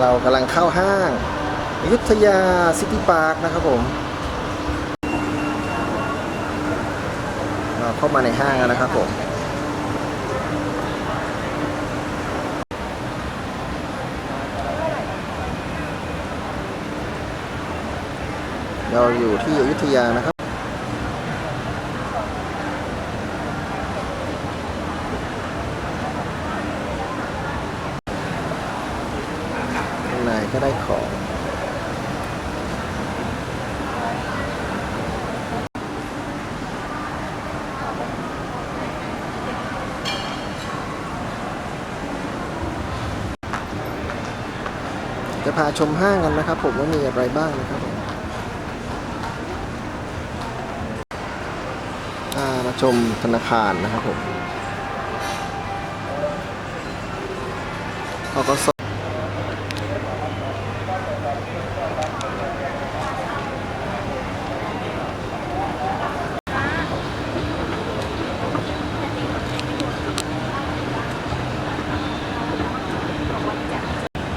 เรากำลังเข้าห้างอยุธยาซิตี้พาร์คนะครับผม เราเข้ามาในห้างแล้วนะครับผมเราอยู่ที่อยุธยานะครับ ข้างในก็ได้ของ จะพาชมห้างกันนะครับผมว่ามีอะไรบ้างนะครับผมามาชมธนาคารนะครับผมเขาก็ส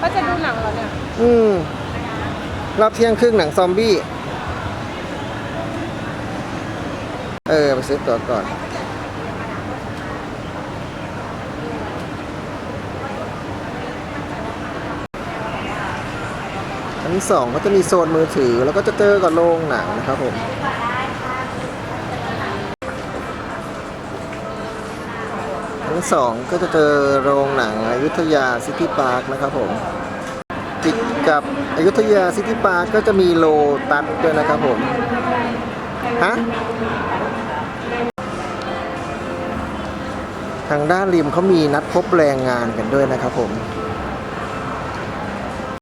ก็จะดูหนังเหรอ รอบเที่ยงครึ่งหนังซอมบี้ เออ ไปซื้อตั๋วก่อนอันสองก็จะมีโซนมือถือ แล้วก็จะเจอกับโรงหนังนะครับผมอันสองก็จะเจอโรงหนังอยุธยาซิตี้พาร์คนะครับผม ติดกับอยุธยาซิตี้พาร์คก็จะมีโลตัสด้วยนะครับผมฮะทางด้านริมเขามีนัดพบแรงงานกันด้วยนะครับผม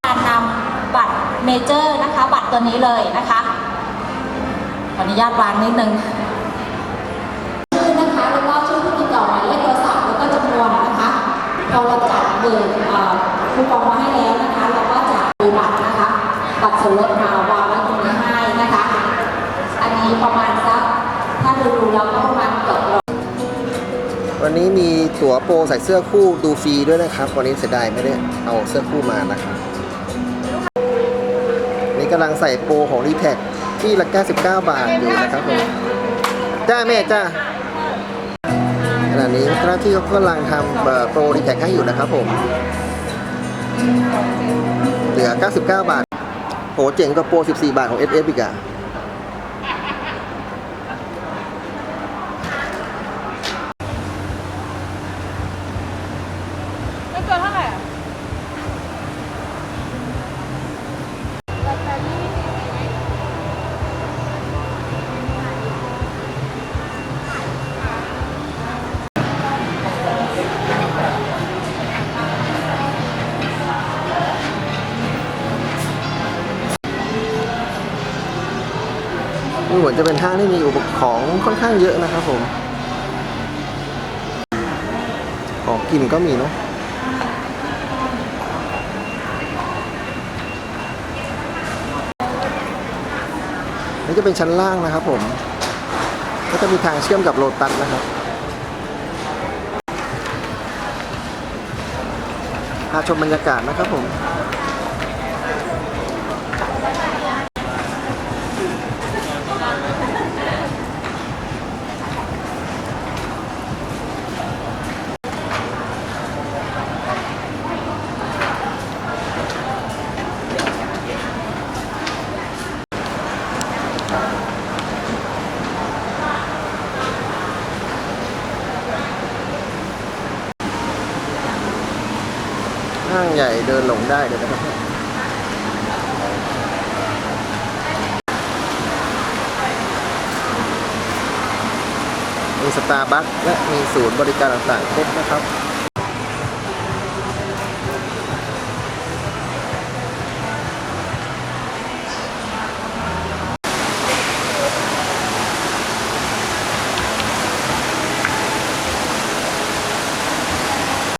การนำบัตรเมเจอร์นะคะ บัตรตัวนี้เลยนะคะขออนุญาตวางนิดนึงชื่อนะคะ แล้วก็ชื่อผู้ติดต่อหมายเลขโทรศัพท์แล้วก็จำนวนนะคะพอเราจัดเบอร์เอ่อคูปองมาให้แล้ว วนลดมาวางไว้ตรงนี้ให้นะคะ อันนี้ประมาณสักถ้าดูๆแล้วก็ประมาณเกือบร้อยวันนี้มีตั๋วโปรใส่เสื้อคู่ดูฟรีด้วยนะครับ วันนี้เสียดายไม่ได้เอาเสื้อคู่มานะครับนี่กำลังใส่โปรของรีแท็กที่ละ99บาทอยู่นะครับผมจ้าแม่จ้าขณะนี้เจ้าหน้าที่เขากำลังทำโปรรีแท็กให้อยู่นะครับผม เหลือ 99 บาท โหเจ๋งกว่าโปร 14 บาทของ FF อีกอะไม่เกินเท่าไหร่ นี่เหมือนจะเป็นห้างที่มีอุปกรณ์ของค่อนข้างเยอะนะครับผม ของกินก็มีเนาะนี่จะเป็นชั้นล่างนะครับผม ก็จะมีทางเชื่อมกับโลตัสนะครับ พาชมบรรยากาศนะครับผม ใหญ่เดินหลงได้เลยนะครับมีสตาร์บัคและมีศูนย์บริการต่างๆครบนะครับ